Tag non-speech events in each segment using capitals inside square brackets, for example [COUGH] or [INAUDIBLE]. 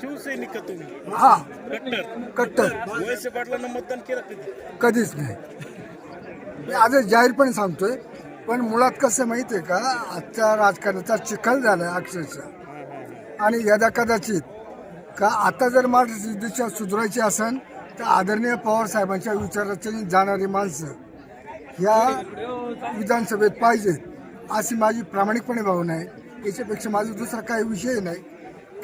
शिवसैनिक का तुम्ही हा. कट्टर. कट्टर. वळसे पाटलांना मतदान केलं कधी? कधीच नाही. मी आज जाहीरपणे सांगतोय पण मुळात कसं माहिती आहे का आजच्या राजकारणाचा चिखल झाला अक्षरशः. आणि यदा कदाचित का आता जर माझी दिशा सुधारायची असेल तर आदरणीय पवार साहेबांच्या विचाराचे जाणारी माणसं ह्या विधानसभेत पाहिजेत अशी माझी प्रामाणिकपणे भावना आहे. याच्यापेक्षा माझा दुसरा काही विषय नाही.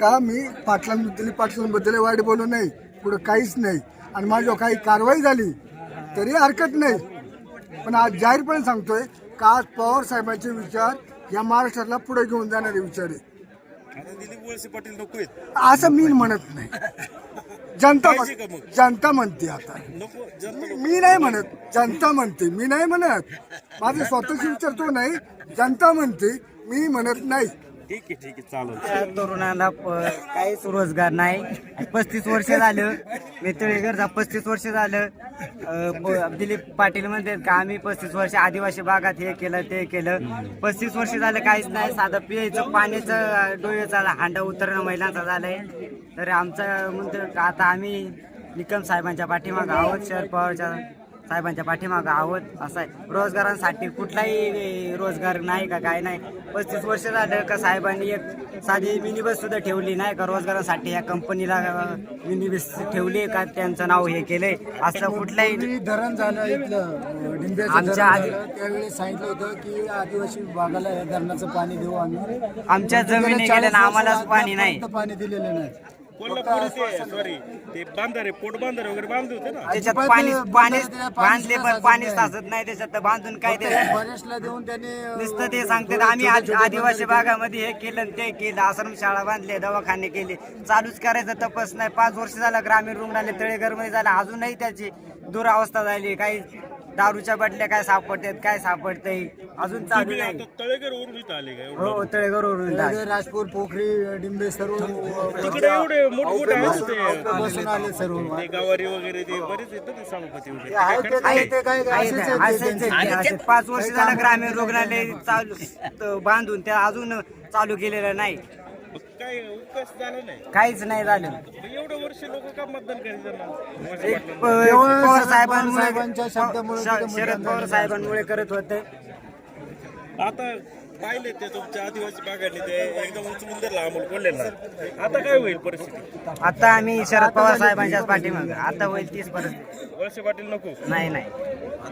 का मी पाटलांबद्दल पाटलांबद्दल वाईट बोलू नाही पुढं काहीच नाही. आणि माझ्यावर काही कारवाई झाली तरी हरकत नाही. पण आज जाहीरपणे सांगतोय का आज पवार साहेबांचे विचार या महाराष्ट्राला पुढे घेऊन जाणारे विचार आहे आता दिलीप वळसे पाटील नको आहेत. असं मी म्हणत नाही. जनता का मग? जनता म्हणते आता. नको जनता मी नाही म्हणत जनता म्हणते मी नाही म्हणत. माझे स्वतःचे विचार तो नाही. जनता म्हणते मी म्हणत नाही. ठीक आहे ठीक आहे चालेल. त्या तरुणाला प- काहीच रोजगार नाही. पस्तीस वर्ष झालं. मी तळेघरचा पस्तीस वर्ष झालं. अं, प- दिलीप पाटील म्हणतात का आम्ही पस्तीस वर्ष आदिवासी भागात हे केलं ते केलं. पस्तीस वर्ष झालं काहीच नाही. साधं पियायचं पाण्याचं डोळ्याचा हांडा उतरणं महिलांचा झालंय. तर आमचं म्हणतो का आता आम्ही निकम साहेबांच्या पाठीमागं आहोत शरद पवारच्या साहेबांच्या पाठीमागं आहोत. असं आहे. रोजगारांसाठी कुठलाही रोजगार नाही का काय नाही. पस्तीस वर्ष झालं का साहेबांनी एक साधी मिनी बस सुद्धा ठेवली नाही का रोजगारासाठी या कंपनीला मिनी बस ठेवली का त्यांचं नाव हे केलंय. असं कुठलाही धरण झालं इथलं आमच्या आधी- त्यावेळेस सांगितलं होतं की आदिवासी विभागाला या धरणाचं पाणी देऊ आम्ही. आमच्या जमिनी गेल्या गेल्या ना 40 आम्हालाच पाणी नाही. पाणी दिलेलं नाही. कोल्हापूर ते सॉरी ते बांधारे पोट बांधारे वगैरे बांधले होते ना? त्याच्यात पाणी बांधले साचत नाही. त्याच्यात तर बांधून काय ते फॉरेस्टला देऊन त्यांनी अं, नुसतं ते सांगतात आम्ही आद- आदिवासी भागामध्ये हे केलं आणि ते केलं आश्रमशाळा बांधले दवाखाने केले. चालूच करायचं तपस नाही. पाच वर्ष झालं ग्रामीण रुग्णालय तळेघरमध्ये झालं. अजूनही त्याची दुरावस्था झाली. काही दारूच्या बाटल्या काय सापडतात काय सापडतंय? अजून चालू नाही. आता तळेगर वरून इथं आले काय? हो तळेघर वरून राजपूर पोखरी डिंबे सर्व तिकडे एवढे मोठमोठे आहेत ते. बसून आले सर्व. ते गावारी वगैरे ते बरेच वगैरे आहे काय असेच असेच. पाच वर्ष झालं ग्रामीण रुग्णालय चालू त- बांधून त्या अजून चालू केलेलं नाही. मग काय उपकास झाला नाही? काहीच नाही झालं. एवढं वर्ष लोक का मतदान पवार शरद पवार साहेबांच्या शब्दामुळे शरद. साहेबांमुळे करत होते. आता पाहिले ते तुमच्या आदिवासी भागाने ते एकदम उचलून दिला अमोल कोल्हेला आता काय होईल परिस्थिती? आता आम्ही शरद पवार साहेबांच्याच पाठीमाग. आता होईल तीच परत वळसे पाटील नको. नाही नाही.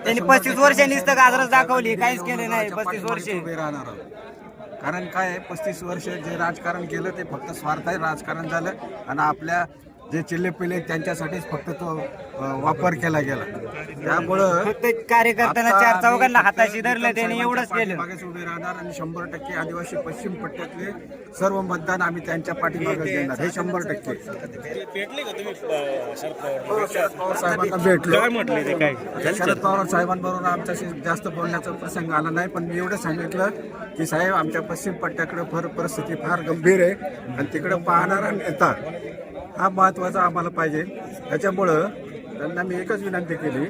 त्यांनी पस्तीस वर्षांनी नुसतं गाजरच दाखवली काहीच केलं नाही पस्तीस वर्ष. उभे राहणार आहोत. कारण काय आहे? पस्तीस वर्ष जे राजकारण केलं ते फक्त स्वार्थाही राजकारण झालं. आणि आपल्या जे चिल्ले पिल्ले त्यांच्यासाठीच फक्त तो वापर केला गेला. त्यामुळं कार्यकर्त्यांना चार चौघांना हाताशी धरलं त्यांनी एवढंच केलं. पाठीमागेच उभे राहणार आणि शंभर टक्के आदिवासी पश्चिम पट्ट्यातले सर्व मतदान आम्ही त्यांच्या पाठीमागे देणार हे शंभर टक्के. भेटले का तुम्ही अं, शरद पवार? शरद पवार साहेबांना भेटलो. काय म्हटले ते काय? शरद पवार साहेबांबरोबर आमच्याशी जास्त बोलण्याचा प्रसंग आला नाही पण मी एवढं सांगितलं की साहेब आमच्या पश्चिम पट्ट्याकडे फार परिस्थिती फार गंभीर आहे. आणि तिकडे पाहणारा नेता हा महत्त्वाचा आम्हाला पाहिजे त्याच्यामुळं त्यांना मी एकच विनंती केली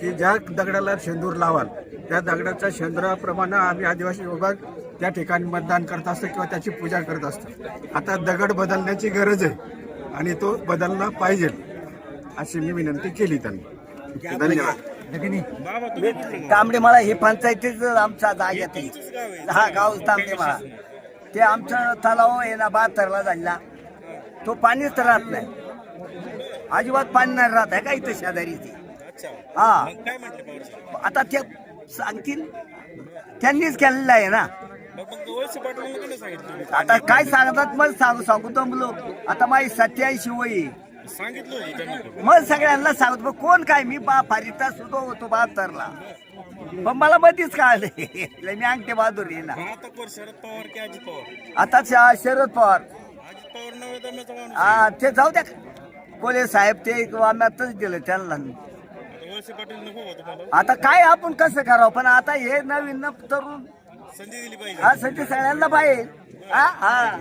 की ज्या दगडाला शेंदूर लावाल त्या दगडाच्या शेंदुराप्रमाणे आम्ही आदिवासी विभाग त्या ठिकाणी मतदान करत असतो किंवा त्याची पूजा करत असतो आता दगड बदलण्याची गरज आहे आणि तो बदलला पाहिजे अशी मी विनंती केली त्यांनी धन्यवाद? तांबडे मला हे पंचायतीच आमचा जाग्यात आहे. तुमचंच गाव आहे. हा गाव तांबडे मला ते आमचा तलाव ना बहात्तरला झाला तो पाणीच तर राहत नाही. अजिबात पाणी नाही राहत आहे का इथं शेजारी ते अच्छा. हा. आता ते सांगतील. त्यांनीच केलेलं आहे ना? आता काय सांगतात मग सांगू सांगू तो आता माझी सत्याऐंशी वय मग सगळ्यांना सांगतो मग कोण काय? मी बा फारीता सुद्धा होतो बहात्तरला. पण मला मधीच कळले. [LAUGHS] मी अंगठे बहादूर ना. आता शरद पवार. हा ते जाऊ द्या. कोले साहेब ते आम्ही दिलं त्यांना. आता काय आपण कसं करावं? पण आता हे नवीन न तरुण हा संधी सगळ्यांना पाहिजे. हा हा.